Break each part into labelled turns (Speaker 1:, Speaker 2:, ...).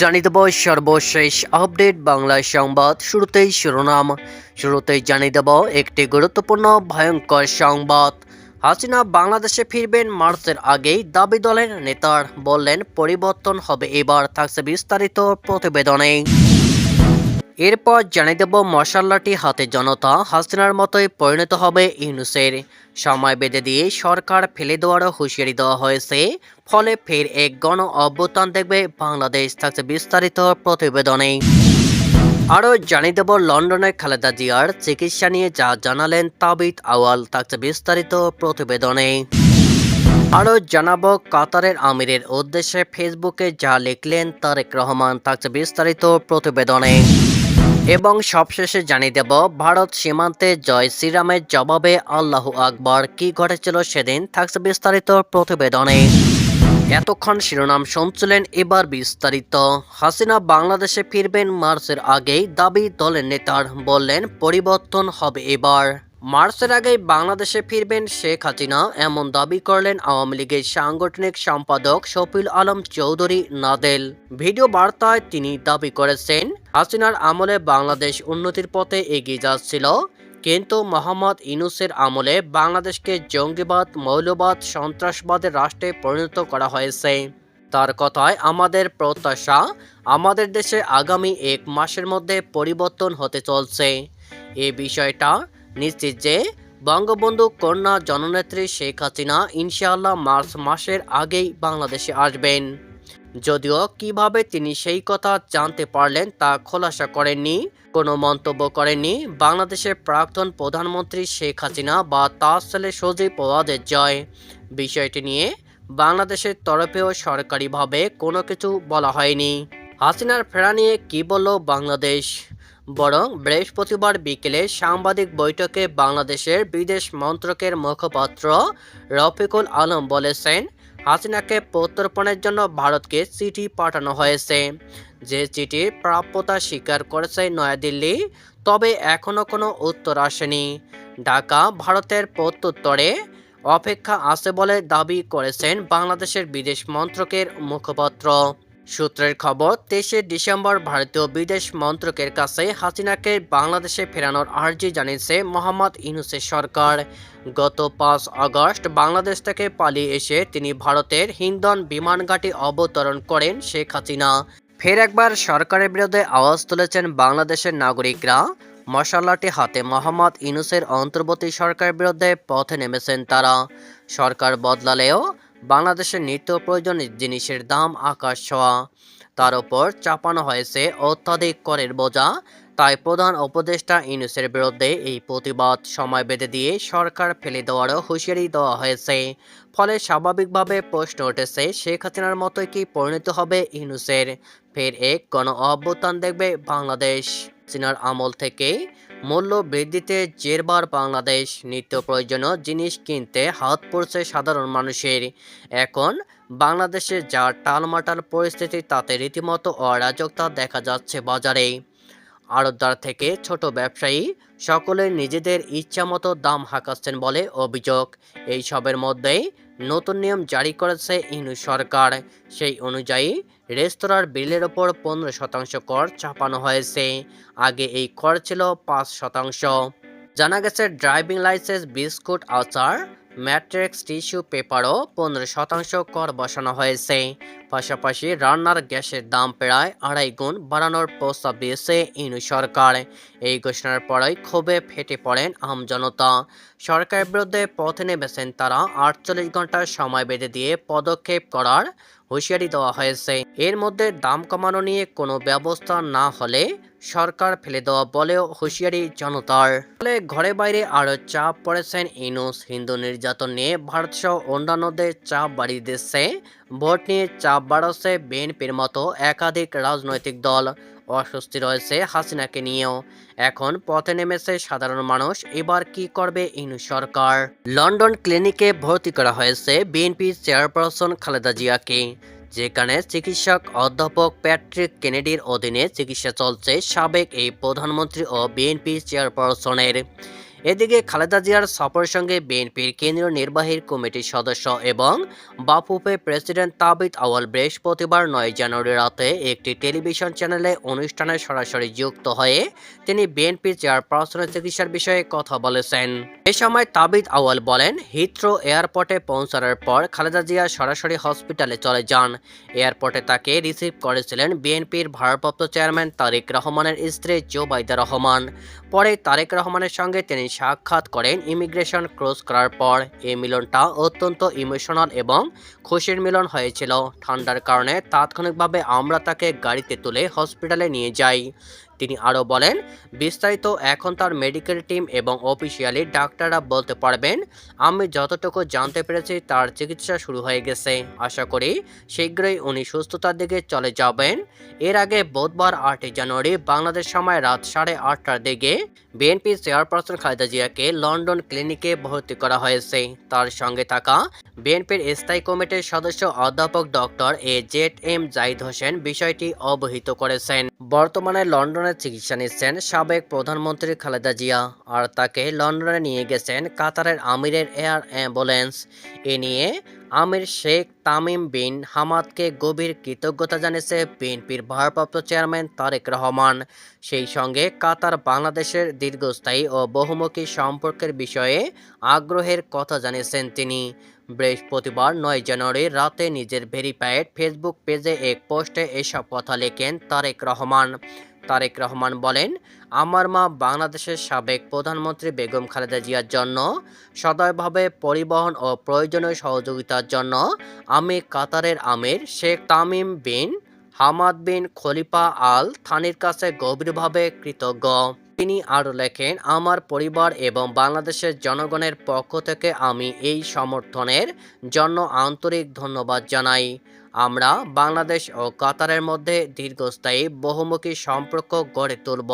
Speaker 1: জানিয়ে দেব সর্বশেষ আপডেট বাংলা সংবাদ শুরুতেই শিরোনাম। শুরুতেই জানিয়ে দেব একটি গুরুত্বপূর্ণ ভয়ঙ্কর সংবাদ। হাসিনা বাংলাদেশে ফিরবেন মার্চের আগেই দাবি দলের নেতার। বললেন, পরিবর্তন হবে এবার, থাকছে বিস্তারিত প্রতিবেদনে এরপর জানিয়ে দেব মশাল্লাটি হাতে জনতা হাসিনার মতোই পরিণত হবে ইউনুসের। সময় বেঁধে দিয়ে সরকার ফেলে দেওয়ারও হুঁশিয়ারি দেওয়া হয়েছে। ফলে ফের এক গণ অভ্যুত্থান দেখবে বাংলাদেশ, থাকছে বিস্তারিত প্রতিবেদনে। আরও জানিয়ে দেব লন্ডনের খালেদা জিয়ার চিকিৎসা নিয়ে যা জানালেন তাবিদ আওয়াল থাকছে বিস্তারিত প্রতিবেদনে। আরও জানাব কাতারের আমিরের উদ্দেশ্যে ফেসবুকে যা লিখলেন তারেক রহমান, থাকছে বিস্তারিত প্রতিবেদনে। এবং সবশেষে জানিয়ে দেব, ভারত সীমান্তে জয় শ্রীরামের জবাবে আল্লাহ আকবর কি ঘটেছিল সেদিন থাকছে বিস্তারিত প্রতিবেদনে। এতক্ষণ শিরোনাম শুনছিলেন এবার বিস্তারিত। হাসিনা বাংলাদেশে ফিরবেন মার্চের আগেই দাবি দলের নেতার, বললেন পরিবর্তন হবে এবার। মার্চের আগেই বাংলাদেশে ফিরবেন শেখ হাসিনা। এমন দাবি করলেন আওয়ামী লীগের সাংগঠনিক সম্পাদক শফিল আলম চৌধুরী নাদেল। ভিডিও বার্তায় তিনি দাবি করেছেন, হাসিনার আমলে বাংলাদেশ উন্নতির পথে এগিয়ে যাচ্ছিল, কিন্তু মোহাম্মদ ইনুসের আমলে বাংলাদেশকে জঙ্গিবাদ, মৌলবাদ, সন্ত্রাসবাদের রাষ্ট্রে পরিণত করা হয়েছে। তার কথায়, আমাদের প্রত্যাশা আমাদের দেশে আগামী এক মাসের মধ্যে পরিবর্তন হতে চলছে। এ বিষয়টা নিশ্চিত যে বঙ্গবন্ধু কন্যা জননেত্রী শেখ হাসিনা ইনশাআল্লাহ মার্চ মাসের আগেই বাংলাদেশে আসবেন। যদিও কীভাবে তিনি সেই কথা জানতে পারলেন তা খোলাসা করেননি, কোনো মন্তব্য করেননি বাংলাদেশের প্রাক্তন প্রধানমন্ত্রী শেখ হাসিনা বা তার ছেলে সজীব ওয়াদের জয়। বিষয়টি নিয়ে বাংলাদেশের তরফেও সরকারিভাবে কোনো কিছু বলা হয়নি। হাসিনার ফেরা নিয়ে কী বলল বাংলাদেশ? বরং বৃহস্পতিবার বিকেলে সাংবাদিক বৈঠকে বাংলাদেশের বিদেশ মন্ত্রকের মুখপাত্র রফিকুল আলম বলেছেন, হাসিনাকে প্রত্যর্পণের জন্য ভারতকে চিঠি পাঠানো হয়েছে। যে চিঠির প্রাপ্যতা স্বীকার করেছে নয়াদিল্লি, তবে এখনও কোনো উত্তর আসেনি। ঢাকা ভারতের প্রত্যুত্তরে অপেক্ষা আছে বলে দাবি করেছেন বাংলাদেশের বিদেশ মন্ত্রকের মুখপাত্র। সূত্রের খবর, তেইশে ডিসেম্বর ভারতীয় বিদেশ মন্ত্রকের কাছে হাসিনাকে বাংলাদেশে ফেরানোর আর্জি জানিয়েছে মোহাম্মদ ইনুসের সরকার। গত পাঁচ আগস্ট বাংলাদেশ থেকে পালিয়ে এসে তিনি ভারতের হিন্দন বিমানঘাটি অবতরণ করেন শেখ হাসিনা। ফের একবার সরকারের বিরুদ্ধে আওয়াজ তুলেছেন বাংলাদেশের নাগরিকরা। মশালাটি হাতে মোহাম্মদ ইনুসের অন্তর্বর্তী সরকারের বিরুদ্ধে পথে নেমেছেন তারা। সরকার বদলালেও বাংলাদেশের নিত্য প্রয়োজনীয় জিনিসের দাম আকাশ ছোঁয়া। তার ওপর চাপানো হয়েছে অত্যাধিক করের বোঝা। তাই প্রধান উপদেষ্টা ইউনুসের বিরুদ্ধে এই প্রতিবাদ সময় বেঁধে দিয়ে সরকার ফেলে দেওয়ারও হুঁশিয়ারি দেওয়া হয়েছে। ফলে স্বাভাবিকভাবে প্রশ্ন উঠেছে, শেখ হাসিনার মতোই কি পরিণত হবে ইউনুসের? ফের এক গণ অভ্যুত্থান দেখবে বাংলাদেশ। হাসিনার আমল থেকেই মূল্য বৃদ্ধিতে জেরবার বাংলাদেশ, নিত্য প্রয়োজনীয় জিনিস কিনতে হাত পড়ছে সাধারণ মানুষের। এখন বাংলাদেশে যা টালমাটাল পরিস্থিতি, তাতে রীতিমতো অরাজকতা দেখা যাচ্ছে বাজারে। আড়তদার থেকে ছোট ব্যবসায়ী সকলে নিজেদের ইচ্ছামতো দাম হাঁকাচ্ছেন বলে অভিযোগ। এই সবের মধ্যেই নতুন নিয়ম জারি করেছে ইনু সরকার। সেই অনুযায়ী রেস্তোরাঁর বিলের ওপর পনেরো শতাংশ কর চাপানো হয়েছে। আগে এই কর ছিল পাঁচ শতাংশ। জানা গেছে ড্রাইভিং লাইসেন্স, বিস্কুট, আচার ম্যাট্রিক্স, টিস্যু পেপারও পনেরো শতাংশ কর বসানো হয়েছে। পাশাপাশি রান্নার গ্যাসের দাম প্রায় আড়াই গুণ বাড়ানোর প্রস্তাব দিয়েছে ইনু সরকার। এই ঘোষণার পরেই ক্ষোভে ফেটে পড়েন আমজনতা সরকারের বিরুদ্ধে পথে নেমেছেন তারা আটচল্লিশ ঘণ্টার সময় বেঁধে দিয়ে পদক্ষেপ করার হুঁশিয়ারি দেওয়া হয়েছে। এর মধ্যে দাম কমানো নিয়ে কোনো ব্যবস্থা না হলে সরকার ফেলে দেওয়া বলেও হুঁশিয়ারি জনতার। ফলে ঘরে বাইরে আরও চাপ পড়েছেন ইনুস। হিন্দু নির্যাতন নিয়ে ভারতসহ অন্যান্যদের চাপ বাড়িয়ে দিচ্ছে। ভোট নিয়ে চাপ বাড়াচ্ছে বিএনপির মতো একাধিক রাজনৈতিক দল। অস্বস্তি রয়েছে হাসিনাকে নিয়েও। এখন পথে নেমেছে সাধারণ মানুষ। এবার কি করবে ইনু সরকার? লন্ডন ক্লিনিকে ভর্তি করা হয়েছে বিএনপি চেয়ারপারসন খালেদা জিয়াকে। যেখানে চিকিৎসক অধ্যাপক প্যাট্রিক কেনেডির অধীনে চিকিৎসা চলছে সাবেক এই প্রধানমন্ত্রী ও বিএনপি চেয়ারপারসনের। এদিকে খালেদা জিয়ার সফরের সঙ্গে বিএনপির কেন্দ্রীয় নির্বাহী কমিটির সদস্য এবং বাফুফে প্রেসিডেন্ট তাবিদ আওয়াল বৃহস্পতিবার নয় জানুয়ারি রাতে একটি টেলিভিশন চ্যানেলে অনুষ্ঠানে সরাসরি যুক্ত হয়ে তিনি বিএনপি চেয়ারপারসনের চিকিৎসার বিষয়ে কথা বলেছেন। এ সময় তাবিদ আওয়াল বলেন, হিথ্রো এয়ারপোর্টে পৌঁছানোর পর খালেদা জিয়া সরাসরি হসপিটালে চলে যান। এয়ারপোর্টে তাকে রিসিভ করেছিলেন বিএনপির ভারপ্রাপ্ত চেয়ারম্যান তারেক রহমানের স্ত্রী জোবাইদা রহমান। পরে তারেক রহমানের সঙ্গে তিনি সাক্ষাৎ করেন ইমিগ্রেশন ক্রস করার পর এই মিলনটা অত্যন্ত ইমোশনাল এবং খুশির মিলন হয়েছিল। ঠান্ডার কারণে তাৎক্ষণিকভাবে আমরা তাকে গাড়িতে তুলে হসপিটালে নিয়ে যাই। তিনি আরও বলেন, বিস্তারিত এখন তার মেডিকেল টিম এবং অফিসিয়ালি ডাক্তাররা বলতে পারবেন, আমি যতটুকু জানতে পেরেছি তার চিকিৎসা শুরু হয়ে গেছে। আশা করি শীঘ্রই উনি সুস্থতার দিকে চলে যাবেন। এর আগে বুধবার আটই জানুয়ারি বাংলাদেশ সময় রাত সাড়ে আটটার দিকে বিএনপি চেয়ারপারসন খালেদা জিয়াকে লন্ডন ক্লিনিকে ভর্তি করা হয়েছে। তার সঙ্গে থাকা বিএনপির স্থায়ী কমিটির সদস্য অধ্যাপক doctor A Z M Zahid Hossain বিষয়টি অবহিত করেছেন। বর্তমানে লন্ডনে চিকিৎসা নিচ্ছেন সাবেক প্রধানমন্ত্রী খালেদা জিয়া আর তাকে লন্ডনে নিয়ে গেছেন কাতারের আমিরের এয়ার অ্যাম্বুলেন্স। এ নিয়ে আমির শেখ তামিম বিন হামাদকে গভীর কৃতজ্ঞতা জানিয়েছে বিএনপির ভারপ্রাপ্ত চেয়ারম্যান তারেক রহমান। সেই সঙ্গে কাতার বাংলাদেশের দীর্ঘস্থায়ী ও বহুমুখী সম্পর্কের বিষয়ে আগ্রহের কথা জানিয়েছেন তিনি। বৃহস্পতিবার নয় জানুয়ারি রাতে নিজের ভেরিফাইড ফেসবুক পেজে এক পোস্টে এসব কথা লেখেন তারেক রহমান। তারেক রহমান বলেন, আমার মা বাংলাদেশের সাবেক প্রধানমন্ত্রী বেগম খালেদা জিয়ার জন্য সদয়ভাবে পরিবহন ও প্রয়োজনীয় সহযোগিতার জন্য আমি কাতারের আমির Sheikh Tamim bin Hamad bin Khalifa Al থানির কাছে গভীরভাবে কৃতজ্ঞ। তিনি আরও লেখেন, আমার পরিবার এবং বাংলাদেশের জনগণের পক্ষ থেকে আমি এই সমর্থনের জন্য আন্তরিক ধন্যবাদ জানাই। আমরা বাংলাদেশ ও কাতারের মধ্যে দীর্ঘস্থায়ী বহুমুখী সম্পর্ক গড়ে তুলব।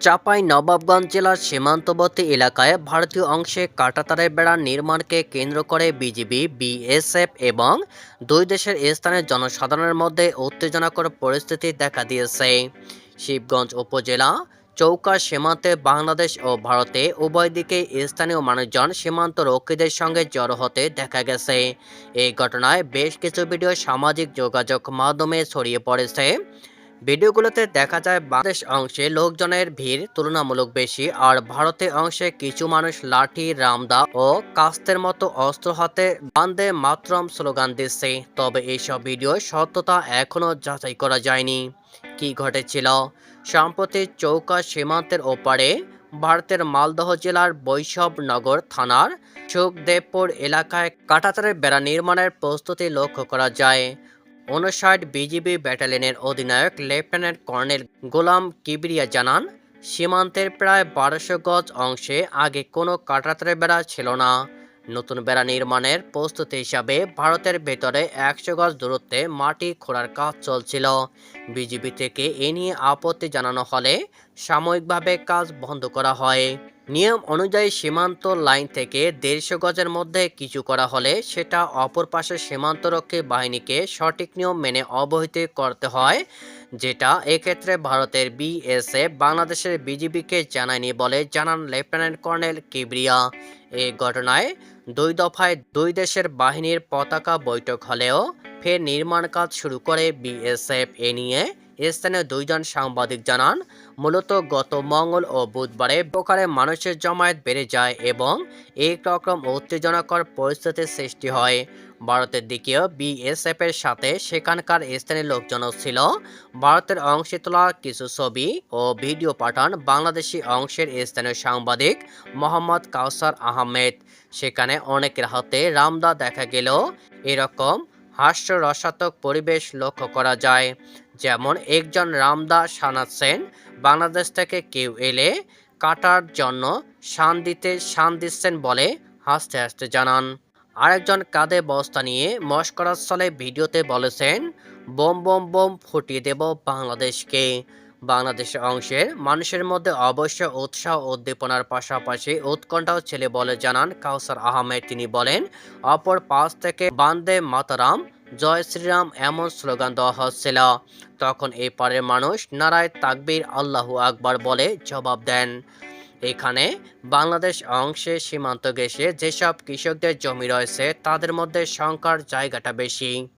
Speaker 1: চাপাই নবাবগঞ্জ জেলার সীমান্তবর্তী এলাকায় ভারতীয় অংশে কাঁটাতারের বেড়া নির্মাণকে কেন্দ্র করে বিজিবি, বিএসএফ এবং দুই দেশের স্থানীয় জনসাধারণের মধ্যে উত্তেজনাকর পরিস্থিতি দেখা দিয়েছে। শিবগঞ্জ উপজেলা চৌকা সীমান্তে বাংলাদেশ ও ভারতে উভয় দিকে স্থানীয় মানুষজন সীমান্ত রক্ষীদের সঙ্গে জড়ো হতে দেখা গেছে। এই ঘটনায় বেশ কিছু ভিডিও সামাজিক যোগাযোগ মাধ্যমে ছড়িয়ে পড়েছে। ভিডিওগুলোতে দেখা যায় বাংলাদেশ অংশে লোকজনের ভিড় তুলনামূলক বেশি, আর ভারতে অংশে কিছু মানুষ লাঠি, রামদা ও কাস্তের মতো অস্ত্র হাতে বান্দে মাতরম স্লোগান দিচ্ছে। তবে এইসব ভিডিও সত্যতা এখনও যাচাই করা যায়নি। কি ঘটেছিল? সম্প্রতি চৌকা সীমান্তের ওপারে ভারতের মালদহ জেলার বৈষ্ণবনগর থানার সুখদেবপুর এলাকায় কাটাতারের বেড়া নির্মাণের প্রস্তুতি লক্ষ্য করা যায়। উনষাট বিজিবি ব্যাটালিয়নের অধিনায়ক লেফটেন্যান্ট কর্নেল গোলাম কিবরিয়া জানান, সীমান্তের প্রায় বারোশো গজ অংশে আগে কোনো কাটাতারের বেড়া ছিল না। নতুন বেড়া নির্মাণের প্রস্তুতি হিসাবে ভারতের ভেতরে একশো গজ দূরত্বে মাটি খোঁড়ার কাজ চলছিল। বিজিবি থেকে এ নিয়ে আপত্তি জানানো হলে সাময়িকভাবে কাজ বন্ধ করা হয়। নিয়ম অনুযায়ী সীমান্ত লাইন থেকে দেড়শো গজের মধ্যে কিছু করা হলে সেটা অপর পাশের সীমান্তরক্ষী বাহিনীকে সঠিক নিয়ম মেনে অবহিত করতে হয়, যেটা এক্ষেত্রে ভারতের বিএসএফ বাংলাদেশের বিজিবিকে জানায়নি বলে জানান লেফটেন্যান্ট কর্নেল কিবরিয়া। এই ঘটনায় দুই দফায় দুই দেশের বাহিনীর পতাকা বৈঠক হলেও ফের নির্মাণ কাজ শুরু করে বিএসএফ। এ নিয়ে স্থানীয় দুইজন সাংবাদিক জানান, মূলত গত মঙ্গল ও বুধবারে প্রকারে মানুষের জমায়েত বেড়ে যায় এবং এক রকম উত্তেজনাকর পরিস্থিতির সৃষ্টি হয়। ভারতের দিকেও বিএসএফ এর সাথে সেখানকার স্থানীয় লোকজনও ছিল। ভারতের অংশে তোলা কিছু ছবি ও ভিডিও পাঠান বাংলাদেশি অংশের স্থানীয় সাংবাদিক মোহাম্মদ কাউসার আহমেদ। সেখানে অনেকের হাতে রামদা দেখা গেলেও এরকম হাস্যরসাত্মক পরিবেশ লক্ষ্য করা যায়। যেমন একজন রামদা শানাচ্ছেন বাংলাদেশ থেকে কেউ এলে কাটার জন্য শান দিতে শান দিচ্ছেন বলে হাসতে হাসতে জানান। আরেকজন কাঁধে বস্তা নিয়ে মস্করার ছলে ভিডিওতে বলেছেন, বোম বোম বোম, ফুটিয়ে দেব বাংলাদেশকে। বাংলাদেশের অংশের মানুষের মধ্যে অবশ্য উৎসাহ উদ্দীপনার পাশাপাশি উৎকণ্ঠাও ছেলে বলে জানান কাউসার আহমেদ। তিনি বলেন, অপর পাশ থেকে বান্দে মাতারাম জয় শ্রীরাম এমন স্লোগান দেওয়া হচ্ছিল। তখন এই পারের মানুষ নারায় তাকবীর আল্লাহ আকবার বলে জবাব দেন। এখানে বাংলাদেশ অংশে সীমান্ত ঘেঁষে যেসব কৃষকদের জমি রয়েছে, তাদের মধ্যে সংখ্যার জায়গাটা বেশি।